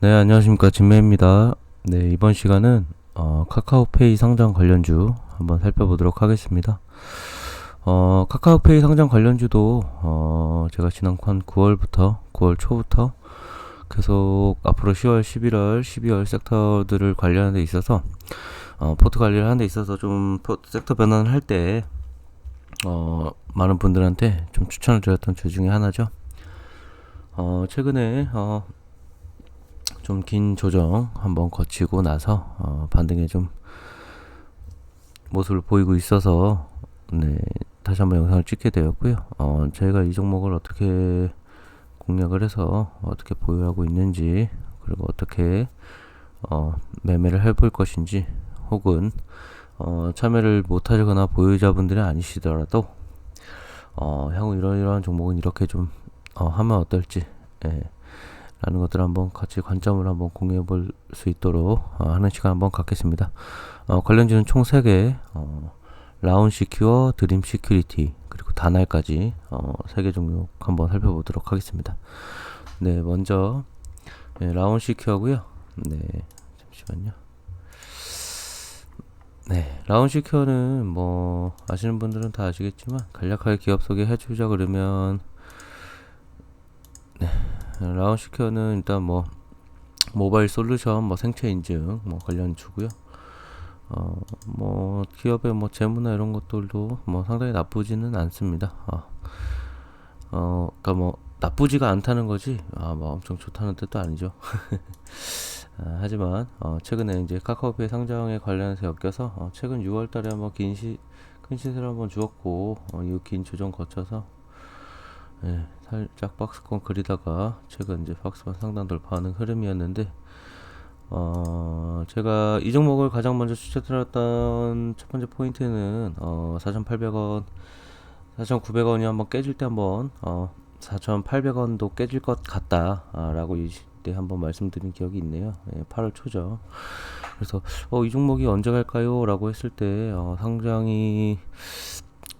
네, 안녕하십니까. 진매입니다. 네, 이번 시간은 어, 카카오페이 상장 관련주 한번 살펴보도록 하겠습니다. 어, 카카오페이 상장 관련주도 어, 제가 지난 한 9월부터 9월 초부터 계속 앞으로 10월, 11월, 12월 섹터들을 관리하는 데 있어서 어, 포트 관리를 하는 데 있어서 좀 포트 섹터 변환을 할 때 어, 많은 분들한테 좀 추천을 드렸던 주 중에 하나죠. 어, 최근에 어, 좀 긴 조정 한번 거치고 나서 어, 반등에 좀 모습을 보이고 있어서 네, 다시 한번 영상을 찍게 되었고요. 어, 저희가 이 종목을 어떻게 공략을 해서 어떻게 보유하고 있는지 그리고 어떻게 어, 매매를 해볼 것인지 혹은 어, 참여를 못하거나 보유자분들이 아니시더라도 어, 향후 이러이러한 종목은 이렇게 좀 어, 하면 어떨지 예, 라는 것들을 한번 같이 관점을 한번 공유해 볼 수 있도록 어, 하는 시간 한번 갖겠습니다. 어, 관련주는 총 3개 어, 라운 시큐어, 드림 시큐리티 그리고 다날까지 어, 3개 종목 한번 살펴보도록 하겠습니다. 네, 먼저 네, 라운 시큐어고요. 네, 잠시만요. 네, 라운 시큐어는 뭐 아시는 분들은 다 아시겠지만 간략하게 기업 소개 해 주자 그러면 네, 라운 시큐어는 일단 뭐 모바일 솔루션, 뭐 생체 인증 뭐 관련 주고요. 어, 뭐 기업의 뭐 재무나 이런 것들도 뭐 상당히 나쁘지는 않습니다. 어, 어, 그러니까 뭐 나쁘지가 않다는 거지. 아, 뭐 엄청 좋다는 뜻도 아니죠. 아, 하지만 어, 최근에 이제 카카오페이 상장에 관련해서 엮여서 어, 최근 6월달에 한번 긴 시, 큰 시세를 한번 주었고 어, 이긴 조정 거쳐서 예, 살짝 박스권 그리다가 최근 이제 박스권 상단 돌파하는 흐름이었는데 어, 제가 이 종목을 가장 먼저 추천드렸던 첫 번째 포인트는 어, 4,800원, 4,900원이 한번 깨질 때 한번 어, 4,800원도 깨질 것 같다라고 이때 한번 말씀드린 기억이 있네요. 예, 8월 초죠. 그래서 어, 이 종목이 언제 갈까요?라고 했을 때 어, 상장이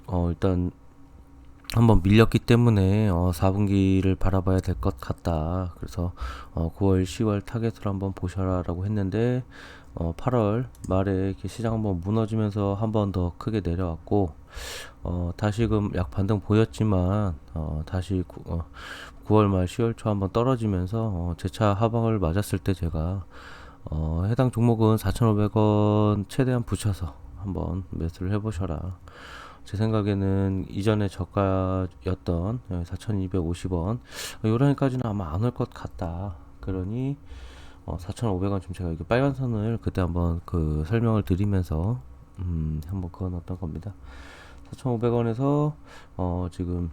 어, 일단 한번 밀렸기 때문에 어, 4분기를 바라봐야 될 것 같다. 그래서 어, 9월, 10월 타겟을 한번 보셔라라고 했는데 어, 8월 말에 이렇게 시장 한번 무너지면서 한번 더 크게 내려왔고 어, 다시금 약 반등 보였지만 어, 다시 구, 어, 9월 말 10월 초 한번 떨어지면서 어, 재차 하방을 맞았을 때 제가 어, 해당 종목은 4,500원 최대한 붙여서 한번 매수를 해보셔라. 제 생각에는 이전에 저가였던 4,250원 요런까지는 아마 안 올 것 같다. 그러니 어, 4,500원 좀 제가 이게 빨간 선을 그때 한번 그 설명을 드리면서 음, 한번 그어놨던 겁니다. 4,500원에서 어, 지금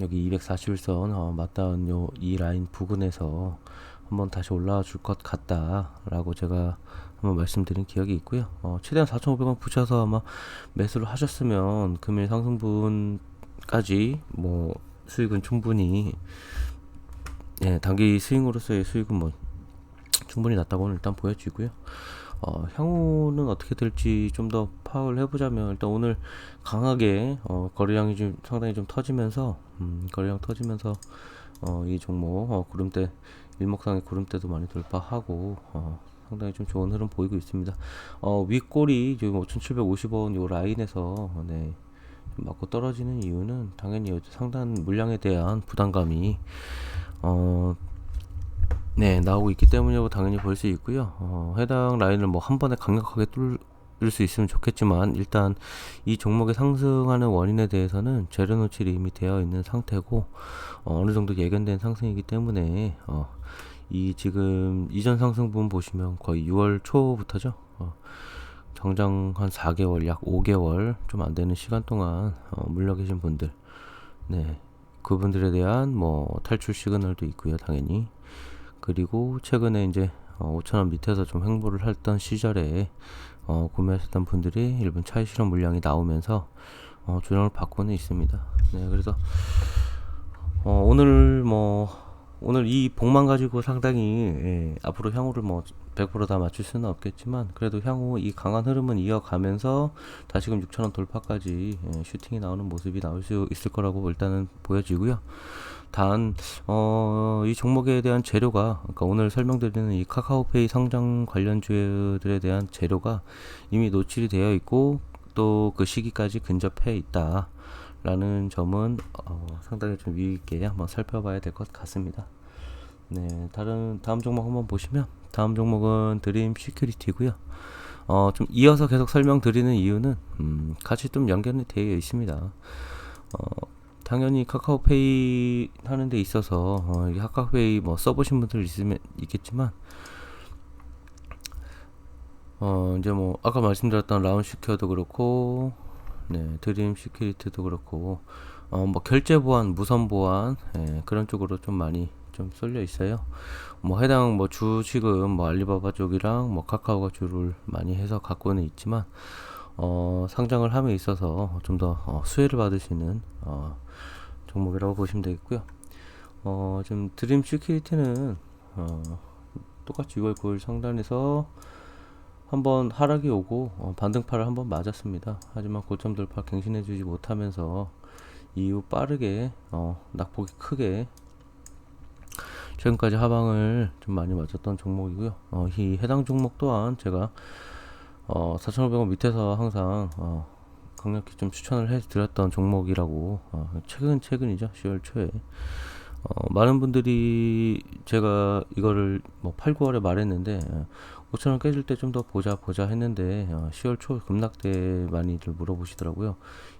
여기 241선 어, 맞닿은 요 이 라인 부근에서 한번 다시 올라와 줄 것 같다라고 제가 한번 말씀드린 기억이 있고요. 어, 최대한 4,500원 붙여서 아마 매수를 하셨으면 금일 상승분까지 뭐 수익은 충분히 예, 단기 스윙으로서의 수익은 뭐 충분히 낮다고는 일단 보여지고요. 어, 향후는 어떻게 될지 좀 더 파악을 해보자면 일단 오늘 강하게 어, 거래량이 좀 상당히 좀 터지면서 음, 거래량 터지면서 어, 이 종목 어, 구름대 일목상의 구름대도 많이 돌파하고 어, 상당히 좀 좋은 흐름 보이고 있습니다. 어, 윗골이 지금 5,750원 요 라인에서 네, 맞고 떨어지는 이유는 당연히 상단 물량에 대한 부담감이 어, 네 나오고 있기 때문이라고 당연히 볼 수 있고요. 어, 해당 라인을 뭐 한 번에 강력하게 뚫을 수 있으면 좋겠지만 일단 이 종목의 상승하는 원인에 대해서는 재료 노출이 이미 되어 있는 상태고 어, 느 정도 예견된 상승이기 때문에 어, 이 지금 이전 상승분 보시면 거의 6월 초부터죠. 어, 정장 한 4개월, 약 5개월 좀 안 되는 시간 동안 어, 물려 계신 분들, 네 그분들에 대한 뭐 탈출 시그널도 있고요, 당연히. 그리고 최근에 이제 어, 5천원 밑에서 좀 횡보를 했던 시절에 어, 구매하셨던 분들이 일본 차이 실험 물량이 나오면서 어, 조정을 받고는 있습니다. 네, 그래서 어, 오늘 뭐 오늘 이 복만 가지고 상당히 예, 앞으로 향후를 뭐 100%다 맞출 수는 없겠지만 그래도 향후 이 강한 흐름은 이어가면서 다시금 6천원 돌파까지 예, 슈팅이 나오는 모습이 나올 수 있을 거라고 일단은 보여지고요. 단, 어, 이 종목에 대한 재료가, 그러니까 오늘 설명드리는 이 카카오페이 상장 관련주들에 대한 재료가 이미 노출이 되어 있고, 또 그 시기까지 근접해 있다. 라는 점은, 어, 상당히 좀 유의있게 한번 살펴봐야 될 것 같습니다. 네, 다른, 다음 종목 한번 보시면, 다음 종목은 드림 시큐리티고요 어, 좀 이어서 계속 설명드리는 이유는, 음, 같이 좀 연결이 되어 있습니다. 어, 당연히 카카오페이 하는 데 있어서 어, 이 카카오페이 뭐 써보신 분들 있으면 있겠지만 어 이제 뭐 아까 말씀드렸던 라운시큐어도 그렇고 네 드림 시큐리티도 그렇고 어 뭐 결제 보안 무선 보안 예, 그런 쪽으로 좀 많이 좀 쏠려 있어요 뭐 해당 뭐 주식은 뭐 알리바바 쪽이랑 뭐 카카오가 주를 많이 해서 갖고는 있지만 어 상장을 함에 있어서 좀 더 어, 수혜를 받을 수 있는 어 종목이라고 보시면 되겠고요. 어, 지금 드림 시큐리티는 어, 똑같이 6월 9일 상단에서 한번 하락이 오고 어, 반등파를 한번 맞았습니다. 하지만 고점 돌파 갱신해주지 못하면서 이후 빠르게 어, 낙폭이 크게 최근까지 하방을 좀 많이 맞았던 종목이고요. 어, 이 해당 종목 또한 제가 어, 4,500원 밑에서 항상 어, 강력히 좀 추천을 해드렸던 종목이라고 어, 최근 최근이죠 10월 초에 어, 많은 분들이 제가 이거를 뭐 8, 9월에 말했는데 5천원 어, 깨질 때 좀 더 보자 보자 했는데 어, 10월 초 급락 때 많이들 물어보시더라고요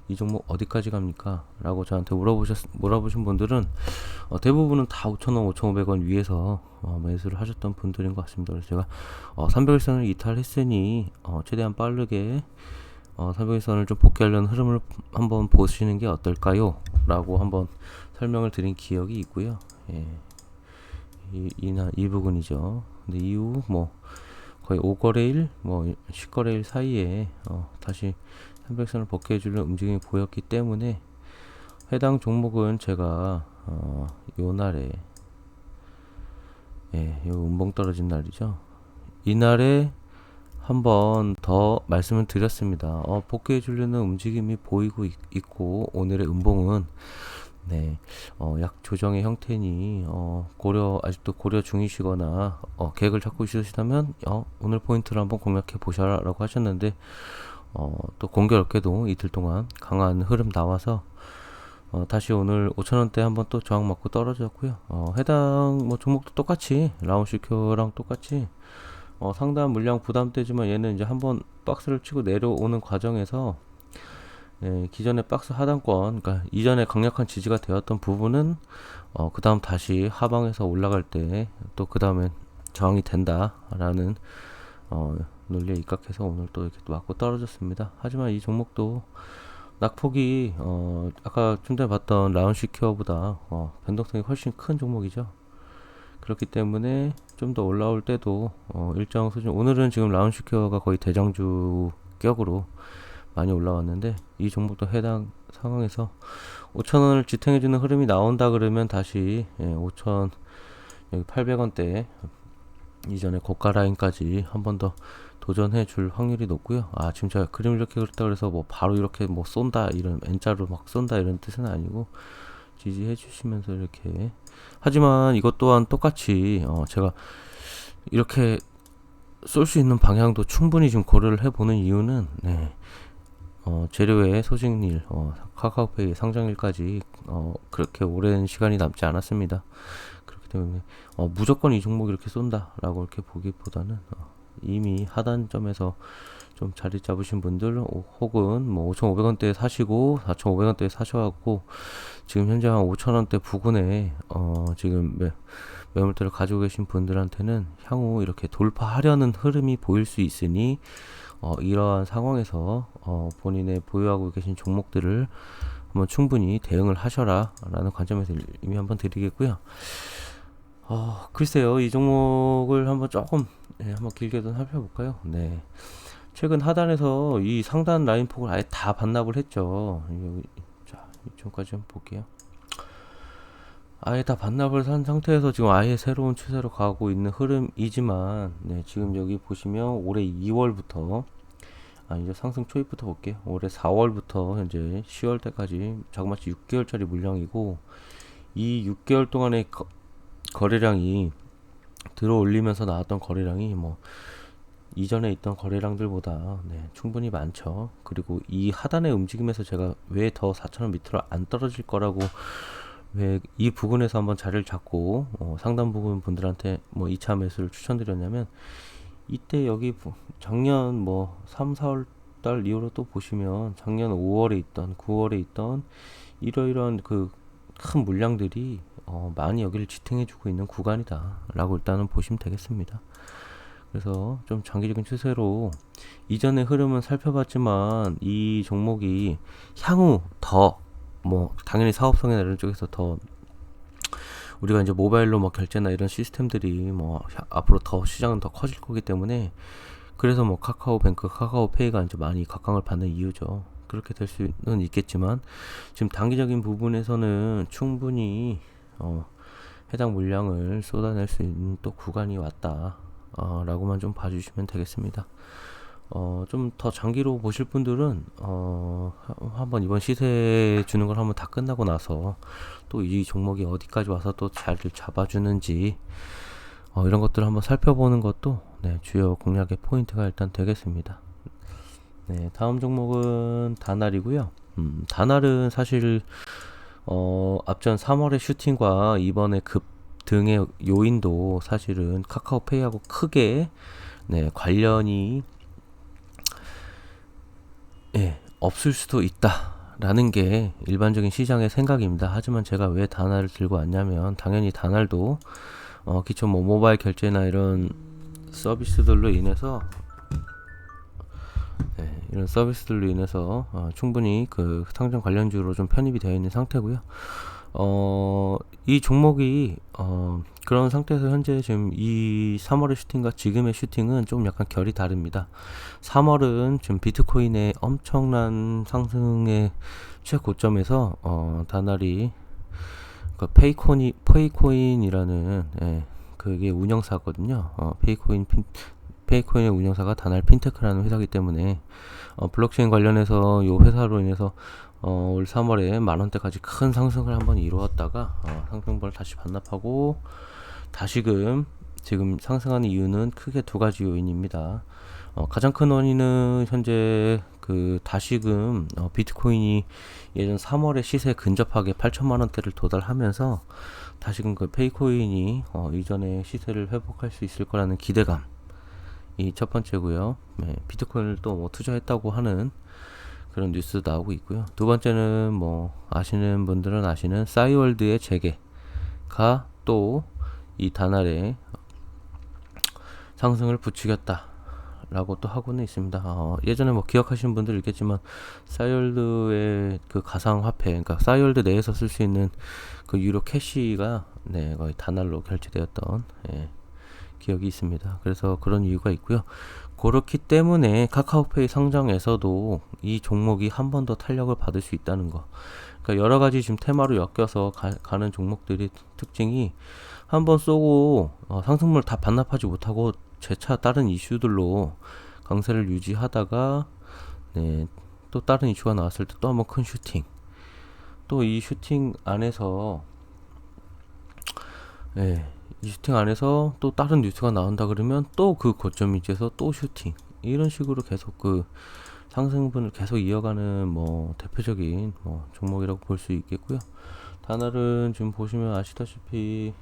이 종목 어디까지 갑니까? 라고 저한테 물어보셨, 물어보신 분들은 어, 대부분은 다 5천원 5,500원 위에서 어, 매수를 하셨던 분들인 것 같습니다 그래서 제가 어, 300일선을 이탈했으니 어, 최대한 빠르게 어, 사백일선을 좀 복귀하려는 흐름을 한번 보시는 게 어떨까요? 라고 한번 설명을 드린 기억이 있고요. 예. 이, 이나, 이 부분이죠. 근데 이후 뭐 거의 5거래일, 뭐 10거래일 사이에 어, 다시 300선을 복귀해 주는 움직임이 보였기 때문에 해당 종목은 제가 어, 요 날에 예, 요 음봉 떨어진 날이죠. 이날에 한번 더 말씀을 드렸습니다. 어, 복귀해 주려는 움직임이 보이고 있, 고 오늘의 음봉은 네, 어, 약 조정의 형태니 어, 고려 아직도 고려 중이시거나 어, 계획을 잡고 있으시다면 어, 오늘 포인트를 한번 공략해 보셔라라고 하셨는데 어, 또 공교롭게도 이틀 동안 강한 흐름 나와서 어, 다시 오늘 5천원대 한번 또 저항 맞고 떨어졌고요. 어, 해당 뭐 종목도 똑같이 라운시큐랑 똑같이 어, 상당한 물량 부담되지만 얘는 이제 한번 박스를 치고 내려오는 과정에서 예, 기존의 박스 하단권, 그러니까 이전에 강력한 지지가 되었던 부분은 어, 그 다음 다시 하방에서 올라갈 때 또 그 다음에 저항이 된다라는 어, 논리에 입각해서 오늘 또 이렇게 맞고 떨어졌습니다. 하지만 이 종목도 낙폭이 어, 아까 좀 전에 봤던 라운시큐어보다 어, 변동성이 훨씬 큰 종목이죠. 그렇기 때문에 좀 더 올라올 때도 어, 일정 수준 오늘은 지금 라운시큐어가 거의 대장주 격으로 많이 올라왔는데 이 종목도 해당 상황에서 5천원을 지탱해주는 흐름이 나온다 그러면 다시 예, 5천 여기 800원대 이전에 고가 라인까지 한 번 더 도전해 줄 확률이 높고요. 아 지금 제가 그림을 이렇게 그렸다 그래서 뭐 바로 이렇게 뭐 쏜다 이런 N자로 막 쏜다 이런 뜻은 아니고 지지해 주시면서 이렇게 하지만 이것 또한 똑같이 어 제가 이렇게 쏠 수 있는 방향도 충분히 좀 고려를 해보는 이유는 네. 어, 재료의 소식일, 어, 카카오페이 상장일까지 어, 그렇게 오랜 시간이 남지 않았습니다. 그렇기 때문에 어, 무조건 이 종목 이렇게 쏜다라고 이렇게 보기보다는 어, 이미 하단점에서 좀 자리 잡으신 분들 혹은 뭐 5,500원대에 사시고 4,500원대에 사셔갖고 지금 현재 한 5,000원대 부근에 어 지금 매, 매물대를 가지고 계신 분들한테는 향후 이렇게 돌파하려는 흐름이 보일 수 있으니 어 이러한 상황에서 어 본인의 보유하고 계신 종목들을 한번 충분히 대응을 하셔라 라는 관점에서 이미 한번 드리겠고요. 어, 글쎄요, 이 종목을 한번 조금, 네, 한번 길게 좀 살펴볼까요? 네. 최근 하단에서 이 상단 라인 폭을 아예 다 반납을 했죠. 여기, 자, 이쪽까지 한번 볼게요. 아예 다 반납을 산 상태에서 지금 아예 새로운 추세로 가고 있는 흐름이지만 네, 지금 여기 보시면 올해 2월부터 아 이제 상승 초입부터 볼게요. 올해 4월부터 현재 10월 때까지 자그마치 6개월짜리 물량이고 이 6개월 동안의 거, 거래량이 들어올리면서 나왔던 거래량이 뭐 이전에 있던 거래량들보다 네, 충분히 많죠. 그리고 이 하단의 움직임에서 제가 왜 더 4,000원 밑으로 안 떨어질 거라고 왜 이 부분에서 한번 자리를 잡고 어, 상당 부분 분들한테 뭐 2차 매수를 추천드렸냐면 이때 여기 부- 작년 뭐 3, 4월 달 이후로 또 보시면 작년 5월에 있던 9월에 있던 이러이러한 그 큰 물량들이 어, 많이 여기를 지탱해주고 있는 구간이다라고 일단은 보시면 되겠습니다. 그래서 좀 장기적인 추세로 이전의 흐름은 살펴봤지만 이 종목이 향후 더 뭐 당연히 사업성이나 이런 쪽에서 더 우리가 이제 모바일로 뭐 결제나 이런 시스템들이 뭐 하- 앞으로 더 시장은 더 커질 거기 때문에 그래서 뭐 카카오뱅크, 카카오페이가 이제 많이 각광을 받는 이유죠. 그렇게 될 수는 있겠지만 지금 단기적인 부분에서는 충분히 어, 해당 물량을 쏟아낼 수 있는 또 구간이 왔다. 어, 라고만 좀 봐주시면 되겠습니다. 어, 좀 더 장기로 보실 분들은, 어, 하- 한번 이번 시세 주는 걸 한번 다 끝나고 나서 또 이 종목이 어디까지 와서 또 자리를 잡아주는지, 어, 이런 것들을 한번 살펴보는 것도, 네, 주요 공략의 포인트가 일단 되겠습니다. 네, 다음 종목은 다날이고요. 음, 다날은 사실, 어, 앞전 3월의 슈팅과 이번에 급 등의 요인도 사실은 카카오페이하고 크게 네, 관련이 예, 없을 수도 있다 라는 게 일반적인 시장의 생각입니다. 하지만 제가 왜 다날을 들고 왔냐면 당연히 다날도 어, 기존 뭐 모바일 결제나 이런 서비스들로 인해서 네, 이런 서비스들로 인해서 어, 충분히 그 상장 관련주로 좀 편입이 되어 있는 상태고요. 어, 이 종목이 어, 그런 상태에서 현재 지금 이 3월의 슈팅과 지금의 슈팅은 좀 약간 결이 다릅니다. 3월은 지금 비트코인의 엄청난 상승의 최고점에서 어, 다날이 그 페이코니 페이코인이라는 예, 그게 운영사거든요. 어, 페이코인 핀 페이코인의 운영사가 다날 핀테크라는 회사기 때문에 어, 블록체인 관련해서 이 회사로 인해서 어, 올 3월에 만 원대까지 큰 상승을 한번 이루었다가 어, 상승분을 다시 반납하고 다시금 지금 상승하는 이유는 크게 두 가지 요인입니다. 어, 가장 큰 원인은 현재 그 다시금 어, 비트코인이 예전 3월에 시세 근접하게 8천만 원대를 도달하면서 다시금 그 페이코인이 어, 이전의 시세를 회복할 수 있을 거라는 기대감 이 첫 번째고요. 네, 비트코인을 또 뭐 투자했다고 하는 그런 뉴스 나오고 있고요. 두 번째는 뭐 아시는 분들은 아시는 싸이월드의 재개가 또 이 다날에 상승을 부추겼다 라고 또 하고는 있습니다. 어, 예전에 뭐 기억하시는 분들 있겠지만 싸이월드의 그 가상 화폐, 그러니까 싸이월드 내에서 쓸 수 있는 그 유료 캐시가 네 거의 다날로 결제되었던 예, 기억이 있습니다. 그래서 그런 이유가 있고요. 그렇기 때문에 카카오페이 상장에서도 이 종목이 한 번 더 탄력을 받을 수 있다는 거. 그러니까 여러 가지 지금 테마로 엮여서 가, 는 종목들의 특징이 한 번 쏘고 어, 상승물 다 반납하지 못하고 재차 다른 이슈들로 강세를 유지하다가 네, 또 다른 이슈가 나왔을 때 또 한 번 큰 슈팅. 또 이 슈팅 안에서 예, 이 슈팅 안에서 또 다른 뉴스가 나온다 그러면 또 그 고점 위치에서 또 슈팅 이런 식으로 계속 그 상승분을 계속 이어가는 뭐 대표적인 뭐 종목이라고 볼 수 있겠고요. 다날은 지금 보시면 아시다시피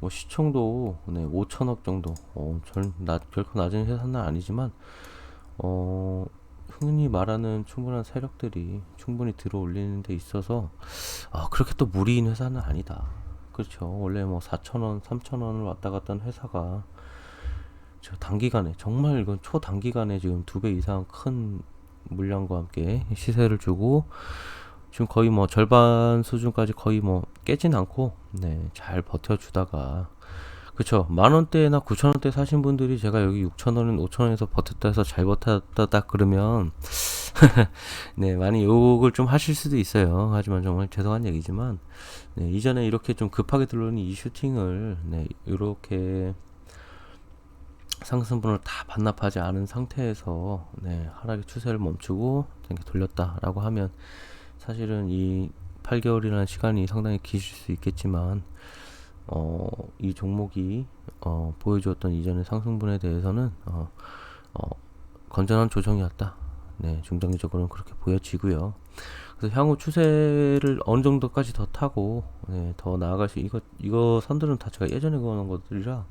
뭐 시총도 네, 5천억 정도 어, 절, 나, 결코 낮은 회사는 아니지만 어, 흔히 말하는 충분한 세력들이 충분히 들어올리는 데 있어서 아, 그렇게 또 무리인 회사는 아니다. 그렇죠. 원래 뭐 4,000원, 3,000원을 왔다 갔다 한 회사가 저 단기간에 정말 이건 초단기간에 지금 두 배 이상 큰 물량과 함께 시세를 주고 지금 거의 뭐 절반 수준까지 거의 뭐 깨진 않고 네, 잘 버텨주다가 그쵸 만 원대나 구천 원대 사신 분들이 제가 여기 육천 원은 오천 원에서 버텼다 해서 잘 버텼다 그러면 네, 많이 욕을 좀 하실 수도 있어요. 하지만 정말 죄송한 얘기지만, 네, 이전에 이렇게 좀 급하게 들어오는 이 슈팅을, 네, 이렇게 상승분을 다 반납하지 않은 상태에서, 네, 하락의 추세를 멈추고, 이렇게 돌렸다라고 하면, 사실은 이 8개월이라는 시간이 상당히 기실 수 있겠지만, 어, 이 종목이, 어, 보여주었던 이전의 상승분에 대해서는, 어, 어, 건전한 조정이었다. 네, 중장기적으로는 그렇게 보여지고요. 그래서 향후 추세를 어느 정도까지 더 타고 네, 더 나아갈 수 이거 이거 선들은 다 제가 예전에 그어놓은 것들이라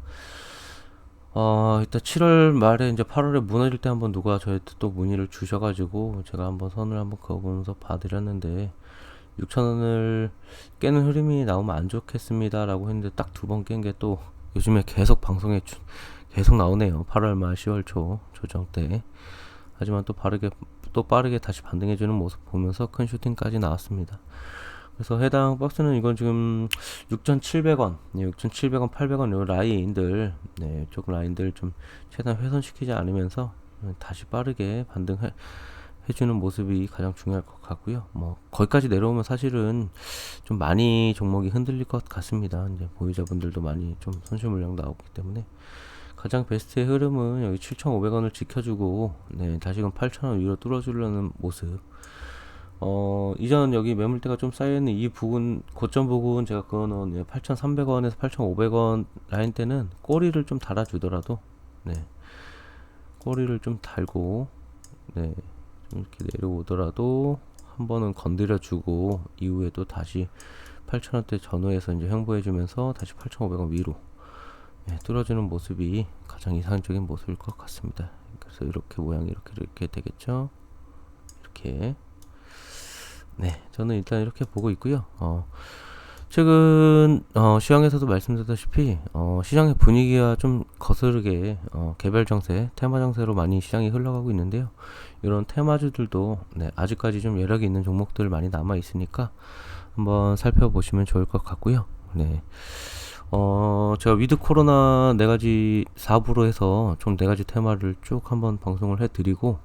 어 일단 7월 말에 이제 8월에 무너질 때 한번 누가 저한테 또 문의를 주셔가지고 제가 한번 선을 한번 그어보면서 봐드렸는데 6천원을 깨는 흐름이 나오면 안 좋겠습니다라고 했는데 딱 두 번 깬 게 또 요즘에 계속 방송에 주- 계속 나오네요. 8월 말 10월 초 조정 때. 하지만 또 빠르게 또 빠르게 다시 반등해주는 모습 보면서 큰 슈팅까지 나왔습니다. 그래서 해당 박스는 이건 지금 6,700원, 네, 6,700원, 800원 요 라인들, 네, 쪽 라인들 좀 최대한 훼손시키지 않으면서 다시 빠르게 반등해 해주는 모습이 가장 중요할 것 같고요. 뭐 거기까지 내려오면 사실은 좀 많이 종목이 흔들릴 것 같습니다. 이제 보유자분들도 많이 좀 손실 물량 나오기 때문에 가장 베스트의 흐름은 여기 7,500원을 지켜주고 네, 다시금 8,000원 위로 뚫어주려는 모습. 어, 이전 여기 매물대가 좀 쌓여있는 이 부분, 고점 부분 제가 그거는 8,300원에서 8,500원 라인 때는 꼬리를 좀 달아주더라도, 네. 꼬리를 좀 달고, 네. 좀 이렇게 내려오더라도 한 번은 건드려주고, 이후에 또 다시 8,000원대 전후에서 이제 횡보해주면서 다시 8,500원 위로 네, 뚫어주는 모습이 가장 이상적인 모습일 것 같습니다. 그래서 이렇게 모양이 이렇게 이렇게 되겠죠. 이렇게 네, 저는 일단 이렇게 보고 있고요. 어, 최근 어, 시황에서도 말씀드렸다시피 어, 시장의 분위기가 좀 거스르게 어, 개별 정세, 테마 정세로 많이 시장이 흘러가고 있는데요. 이런 테마주들도 네, 아직까지 좀 여력이 있는 종목들 많이 남아 있으니까 한번 살펴보시면 좋을 것 같고요. 네. 어, 제가 위드 코로나 네 가지 사부로 해서 총 네 가지 테마를 쭉 한번 방송을 해드리고,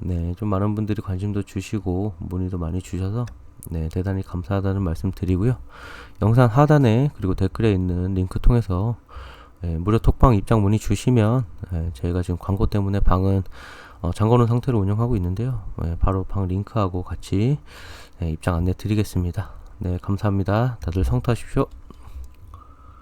네, 좀 많은 분들이 관심도 주시고, 문의도 많이 주셔서, 네, 대단히 감사하다는 말씀 드리고요. 영상 하단에, 그리고 댓글에 있는 링크 통해서, 네, 무료 톡방 입장 문의 주시면, 네, 저희가 지금 광고 때문에 방은, 어, 잠궈놓은 상태로 운영하고 있는데요. 네, 바로 방 링크하고 같이, 네, 입장 안내 드리겠습니다. 네, 감사합니다. 다들 성투하십시오.